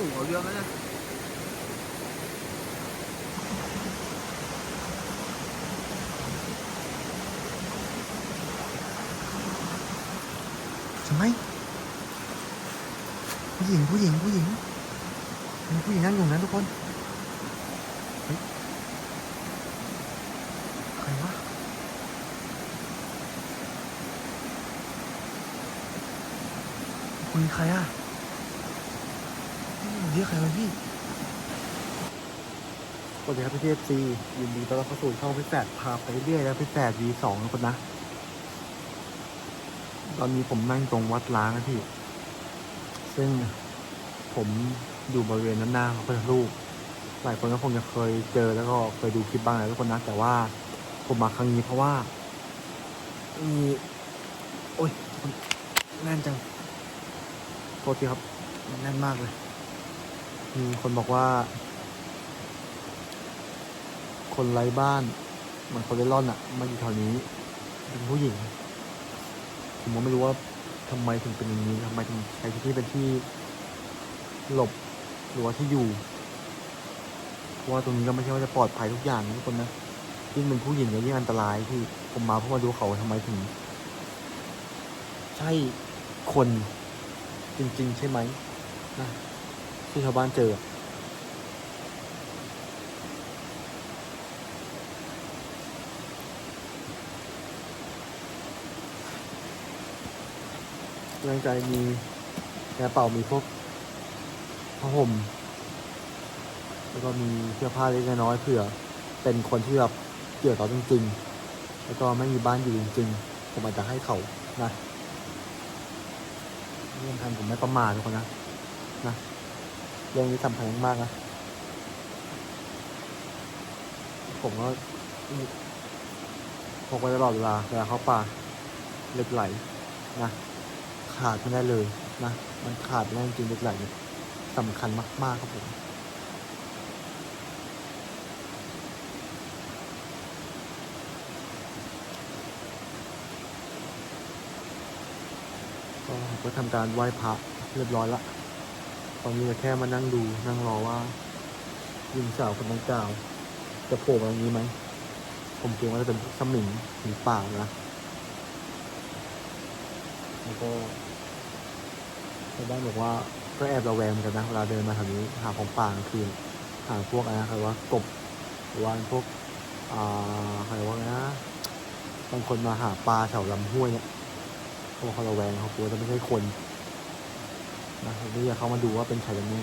สูงเอาเรื่องแล้วเนี่ยใช่ไหมผู้หญิงผู้หญิงผู้หญิงมีผู้หญิงนั่งอยู่นั้นทุกคนใครวะคุยใครอะ เรียกใครพี่สวัสดีครับพี่เทพซียินดีต้อนรับเข้าสู่ช่องพี่แปดพาไปเรื่อยแล้วพี่แปด V2 นะคนนะ ตอนนี้ผมนั่งตรงวัดล้างนะพี่ ซึ่งผมอยู่บริเวณด้านหน้าของพระพุทธรูปหลายคนก็คงจะเคยเจอแล้วก็เคยดูคลิปบ้างแล้วทุกคนนะ แต่ว่าผมมาครั้งนี้เพราะว่ามีโอ้ยแน่นจังโทษทีครับแน่นมากเลย มีคนบอกว่า คนไร้บ้านเหมือนคนเล่ร่อนอะมาอยู่แถวนี้เป็นผู้หญิงผมก็ไม่รู้ว่าทำไมถึงเป็นอย่างนี้ทำไมถึงใช้ที่นี่เป็นที่หลบหรือว่าที่อยู่เพราะว่าตรงนี้ก็ไม่ใช่ว่าจะปลอดภัยทุกอย่างทุกคนนะยิ่งเป็นผู้หญิงก็ยิ่งอันตรายที่ผมมาเพื่อมาดูเขาทำไมถึง ใช่คนจริง ๆ ใช่ไหมนะ ที่ชาวบ้านเจอเรื่องใจมีกระเป๋ามีพวกผ้าห่ม แล้วก็มีเสื้อผ้าเล็กน้อยเผื่อ เป็นคนที่แบบเกี่ยวต่อจริง ๆ แล้วก็ไม่มีบ้านอยู่จริง ๆ ผมอาจจะให้เขานะเรื่องทันผมไม่ประมาททุกคนนะนะ เรื่องนี้สำคัญมากนะ ผมก็พกไว้ตลอดเวลาเวลาเข้าป่าเล็กไหลนะ ขาดไม่ได้เลยนะ มันขาดไม่ได้จริงเล็กไหลเนี่ยสำคัญมาก ๆ ครับผมก็ผมก็ทำการไหว้พระเรียบร้อยละ ตอนนี้ก็แค่มานั่งดูนั่งรอว่าหญิงสาวคนดังกล่าว จะโผล่มาตรงนี้ไหม ผมเกรงว่าจะเป็นพวกสมิงหรือป่านะแล้วก็ชาวบ้านบอกว่าก็แอบระแวงเหมือนกันนะเวลาเดินมาแถวนี้หาของป่ากลางคืนหาพวกอะไรนะใครว่ากบหรือว่าพวกอ่าใครว่านะบางคนมาหาปลาแถวลำห้วยเนี่ยเขาบอกเขาระแวงเขากลัวจะไม่ใช่คน นะผมไม่อยากเข้ามาดูว่าเป็นใครกันแน่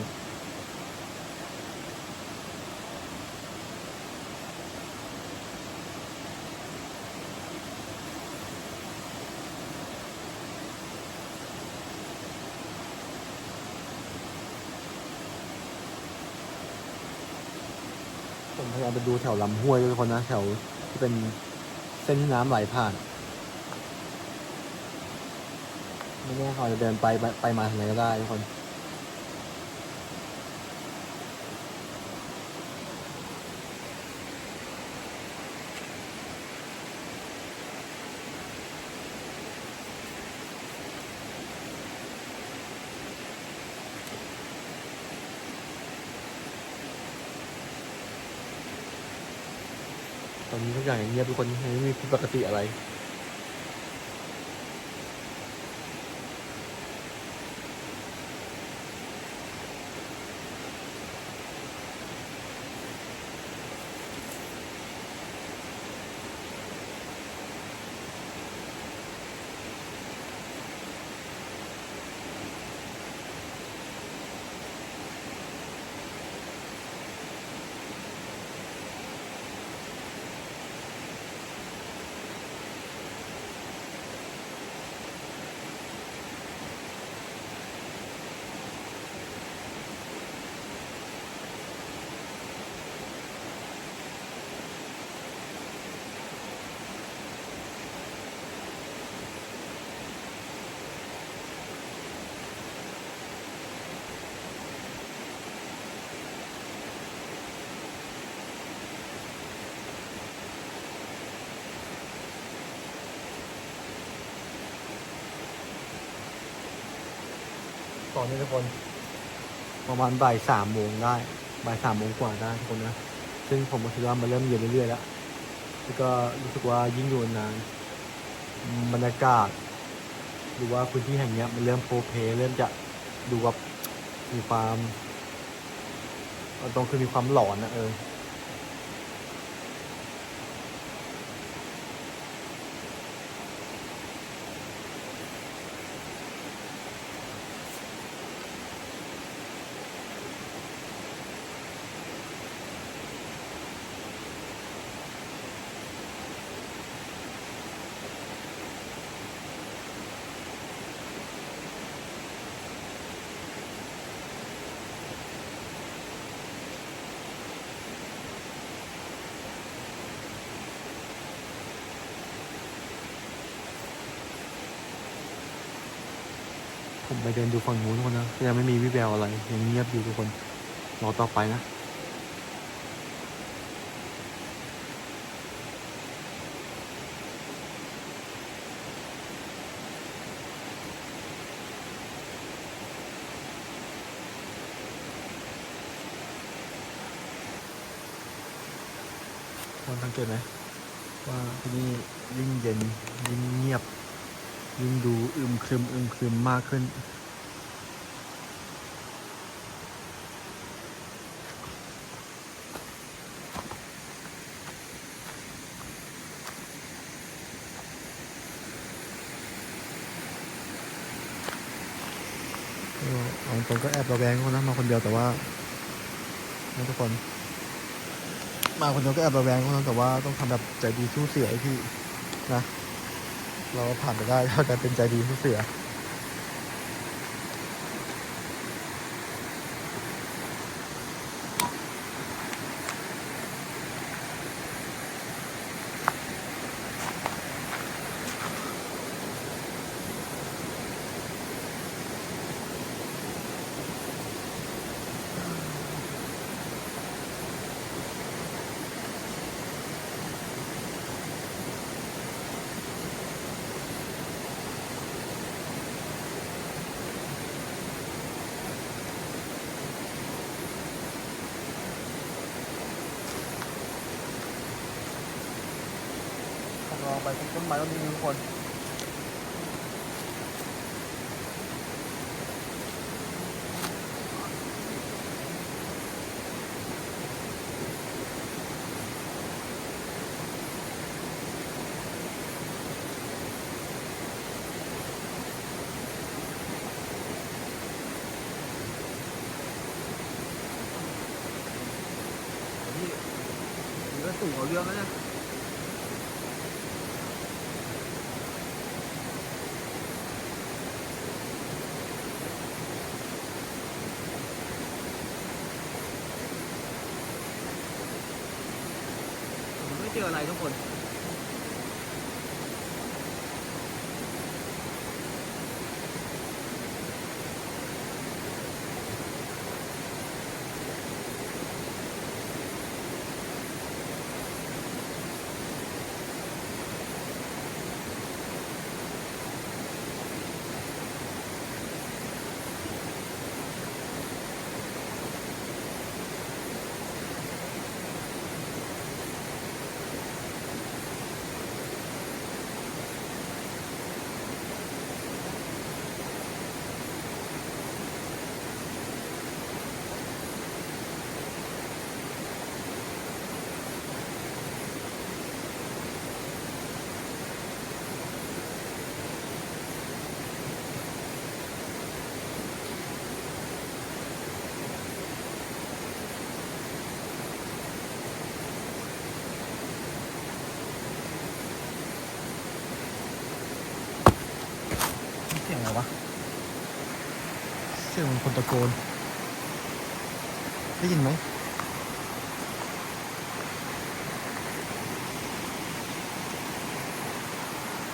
ผมพยายามไปดูแถวลำห้วยด้วยคนนะ แถวที่เป็นเส้นที่น้ำไหลผ่าน ไม่แน่เขาจะเดินไปไปไปมาทางไหนก็ได้ทุกคนตอนนี้ทุกอย่างยังเงียบทุกคนไม่มีผิดปกติอะไร นี่ทุกคน ประมาณบ่ายสามโมงได้ บ่ายสามโมงกว่าได้ทุกคนนะ ซึ่งผมก็คิดว่ามันเริ่มเย็นเรื่อยๆแล้ว แล้วก็รู้สึกว่ายิ่งอยู่นานบรรยากาศ หรือว่าพื้นที่แห่งนี้มันเริ่มโพเพลเริ่มจะดูว่ามีความเอาตรงคือมีความหลอนนะเออ ผมไปเดินดูฝั่งนู้นทุกคนนะก็ยังไม่มีวิแววอะไรยังเงียบอยู่ทุกคนรอต่อไปนะคนสังเกตไหมว่าที่นี่ยิ่งเย็นยิ่งเงียบ ยิ่งดูอึมครึมอึมครึมมากขึ้นก็เอาตรงก็แอบระแวงเขานะมาคนเดียวแต่ว่าทุกคน มาคนเดียวก็แอบระแวงเขานะแต่ว่าต้องทำแบบใจดีสู้เสือไอ้พี่นะ เราผ่านไปได้เราจะเป็นใจดีผู้เสือ ล องไปต้นไม้ต้นนี้ทุกคนนี่นี่ก็สูงเอาเรื่องแล้วเนี่ย ผมไม่เจ ออะไรทุกคน คนตะโกน ได้ยินไหม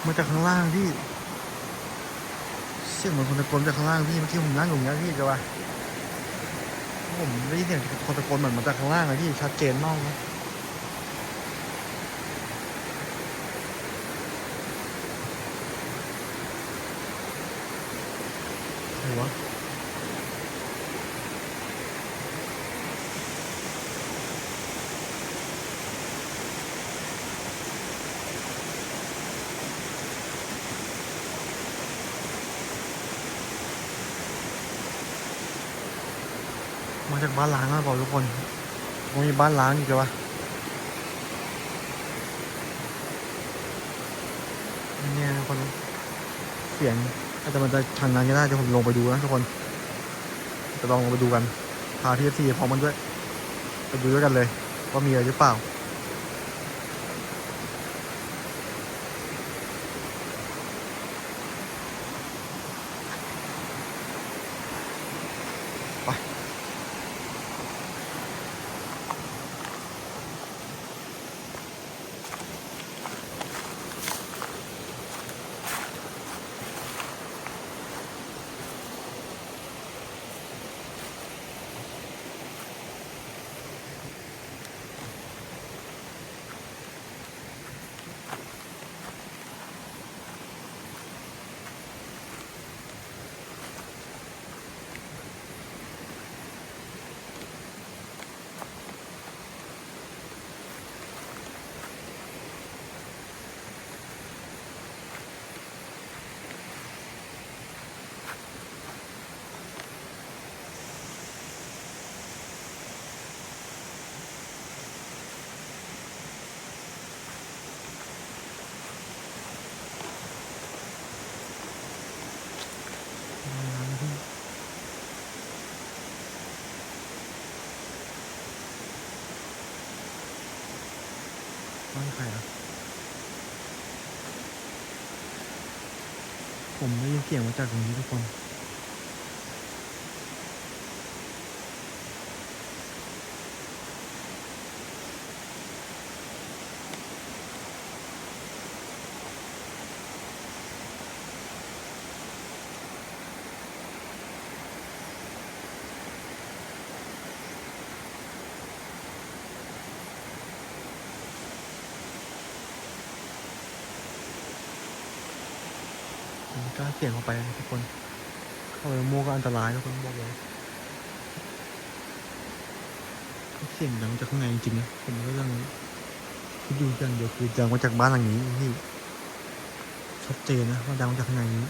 มาจากข้างล่างพี่ เสียงเหมือนคนตะโกนจากข้างล่างพี่เมื่อกี้ผมนั่งอยู่อย่างเงี้ยพี่จะว่าผมได้ยินเสียงคนตะโกนเหมือนมาจากข้างล่างเลยพี่ชัดเจนมากนะใครวะ บ้านล้างนะบอกทุกคนคงมีบ้านล้างอีกเหรอวะเนี่ยทุกคนเสียงอาจจะมันจะทางนั้นก็ได้จะผมลงไปดูนะทุกคน จะลองลงไปดูกันพาทีเอฟซีพร้อมมันด้วย ไปดูด้วยกันเลย ว่ามีอะไรหรือเปล่า ไป บ้านใครอะ ผมได้ยินเสียงมาจากตรงนี้ทุกคน กล้าเสี่ยงเข้าไปนะทุกคน เข้าไปมั่วก็อันตรายทุกคนบอกเลยเสียงดังจากข้างในจริงๆนะผมก็ยังคิดดูอย่างเดียวคือดังมาจากบ้านหลังนี้ที่ชัดเจนนะว่าดังมาจากข้างในนี้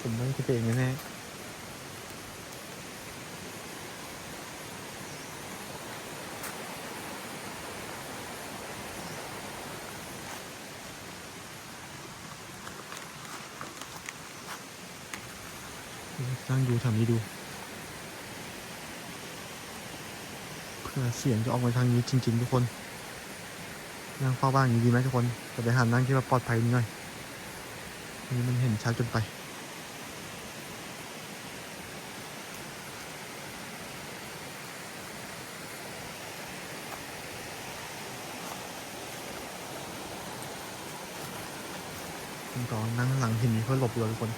ผมไม่คิดเองแน่ๆ นั่งดูแถวนี้ดู เพื่อเสียงจะออกมาทางนี้จริง ๆ ทุกคน นั่งเฝ้าบ้านอย่างนี้ดีไหมทุกคนจะไปหานั่งที่ว่าปลอดภัยนิดหน่อย นี่มันเห็นชัดจนไปผมก็นั่งหลังหินนี้เพื่อหลบเลยทุกคน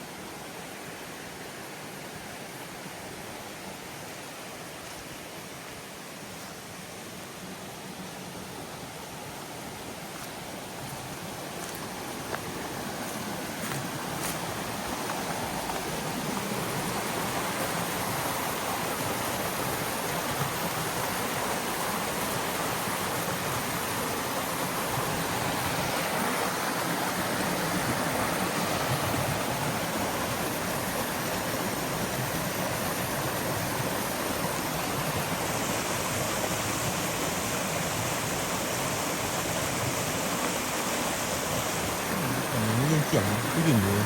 เสียงผู้หญิงเลย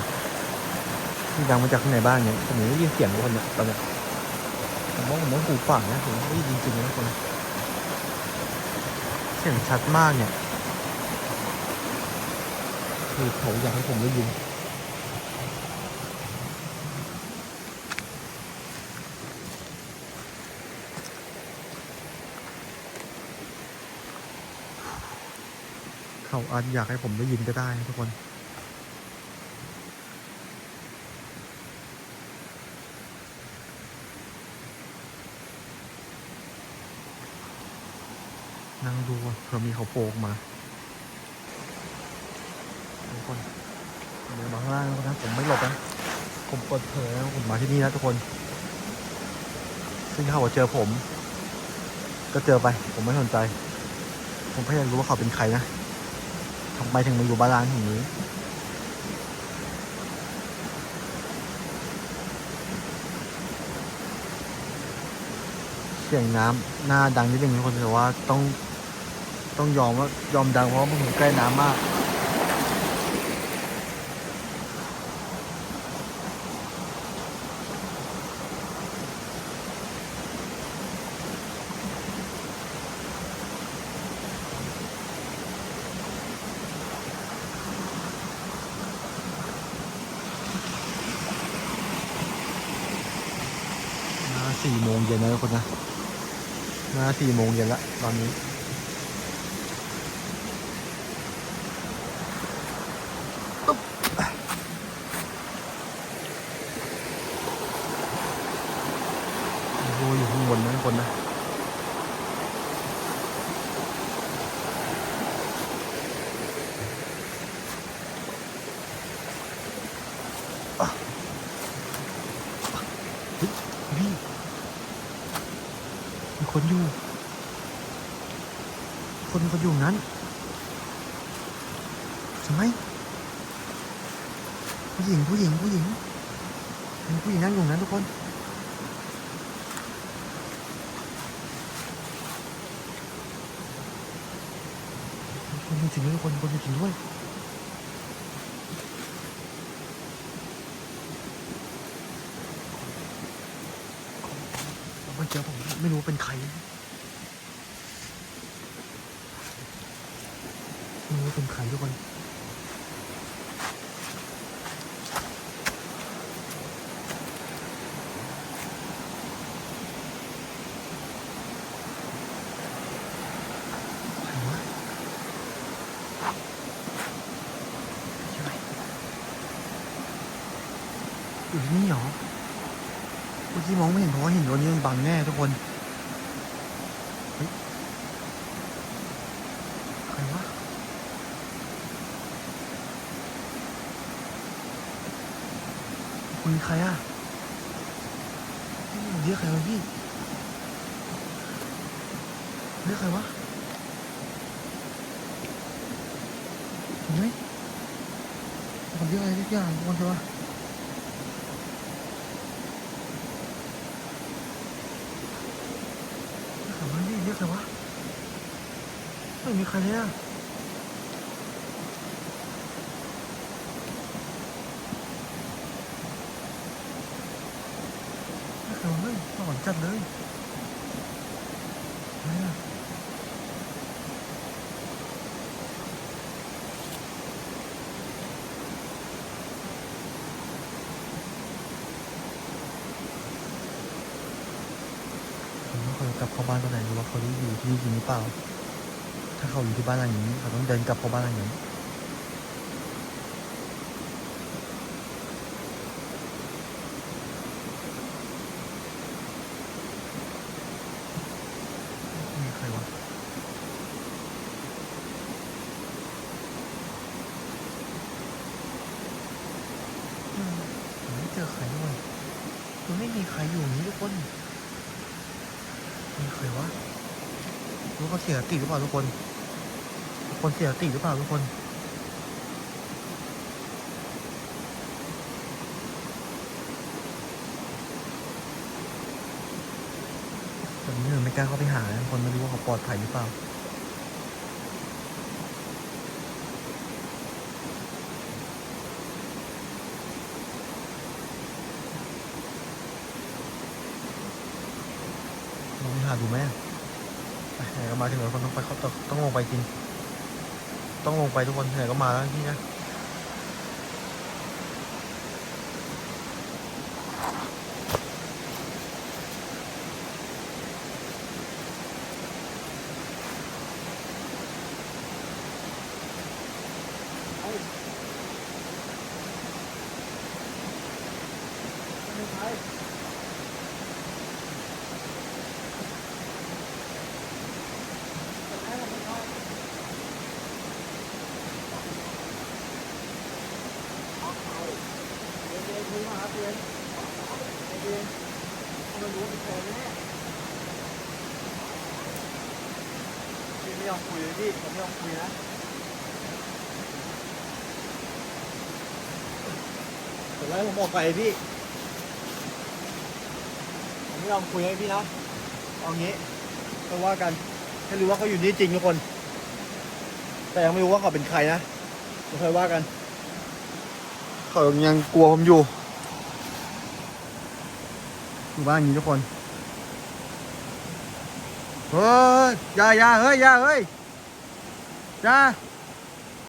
ที่ดังมาจากข้างในบ้านเนี่ยผมยังไม่ได้ยินเสียงคนเนี่ยตอนเนี้ยผมว่าผมต้องหูฝังนะผมได้ยินจริงๆนะคนเสียงชัดมากเนี่ยคือเขาอยากให้ผมได้ยินเขาอาจอยากให้ผมได้ยินก็ได้ทุกคน นั่งดูเผื่อมีเขาโผล่มาทุกคนเดี๋ยวมาข้างล่างนะผมไม่หลบนะผมเปิดเผยนะผมมาที่นี่นะทุกคน ซึ่งเขาว่เจอผม ก็เจอไป ผมไม่สนใจ ผมแค่อยากรู้ว่าเขาเป็นใครนะทำไมถึงมาอยู่บานร้างอย่างนี้เสียงน้ำหน้าดังนิดนึงทุกคนแต่ว่าต้อง ต้องยอมว่ายอมดังเพราะว่าผมใกล้น้ำมากมาสี่โมงเย็นแล้วทุกคนนะมาสี่โมงเย็นละตอนนี้ โอ้โหอยู่ข้างบนนะทุกคนนะ เฮ้ยพี่มี คนอยู่ คนคนอยู่นั้นใช่ไหมผู้หญิงผู้หญิงผู้หญิงมีผู้หญิงนั่งอยู่นั้นทุกคนคนมีจริงด้วยทุกคนคนมีจริงด้วย เมื่อกี้ผมไม่รู้เป็นใครไม่รู้เป็นใครทุกคน ใครวะใช่ไหมอยู่ที่นี่เหรอ เมื่อกี้มองไม่เห็นเพราะว่าเห็นตัวนี้มัน บังแน่ทุกคนใครวะคุณใครอะเรียกใครวะพี่เรียกใครวะเห็นไหมมันเรียกอะไรสักอย่างทุกคนใช่ปะ เรียกใครวะนี่เรียกใครวะไมีใครเลยอะเรียกใครวะเฮ้ยหอนจัดเลยอะไรอะผมว่าเขาจะกลับเข้าบ้านตอนไหนหรือว่าเขาได้อยู่ที่นี่จริงหรือเปล่า ถ้าเขาอยู่ที่บ้านหลังนี้เขาต้องเดินกลับเข้าบ้านหลังนี้ใครวะไม่เจอใครด้วยมันไม่มีใครอยู่นี้ทุกคนมีใครวะรู้เขาเสียสติหรือเปล่าทุกคน คนเสียสติหรือเปล่าทุกคน ตอนนี้เราไม่กล้าเข้าไปหาทุกคนไม่รู้ว่าเขาปลอดภัยหรือเปล่าลองไปหาดูไหมไปไหนก็มาถึงแล้วคนต้องไปเขาต้องต้องลงไปจริง ต้องลงไปทุกคนไหนก็มาแล้วพี่นะ พี่ไม่ยอมคุยเลยพี่ผมไม่ยอมคุยนะเดี๋ยวไล่ผมออกไปพี่ผมไม่ยอมคุยให้พี่นะเอางี้ก็ว่ากันแค่รู้ว่าเขาอยู่นี่จริงทุกคน แต่ยังไม่รู้ว่าเขาเป็นใครนะไม่เคยว่ากัน เขายังกลัวผมอยู่ อยู่บ้านอย่างนี้ทุกคน เฮ้ยอย่าอย่าเฮ้ยอย่าเฮ้ยอย่า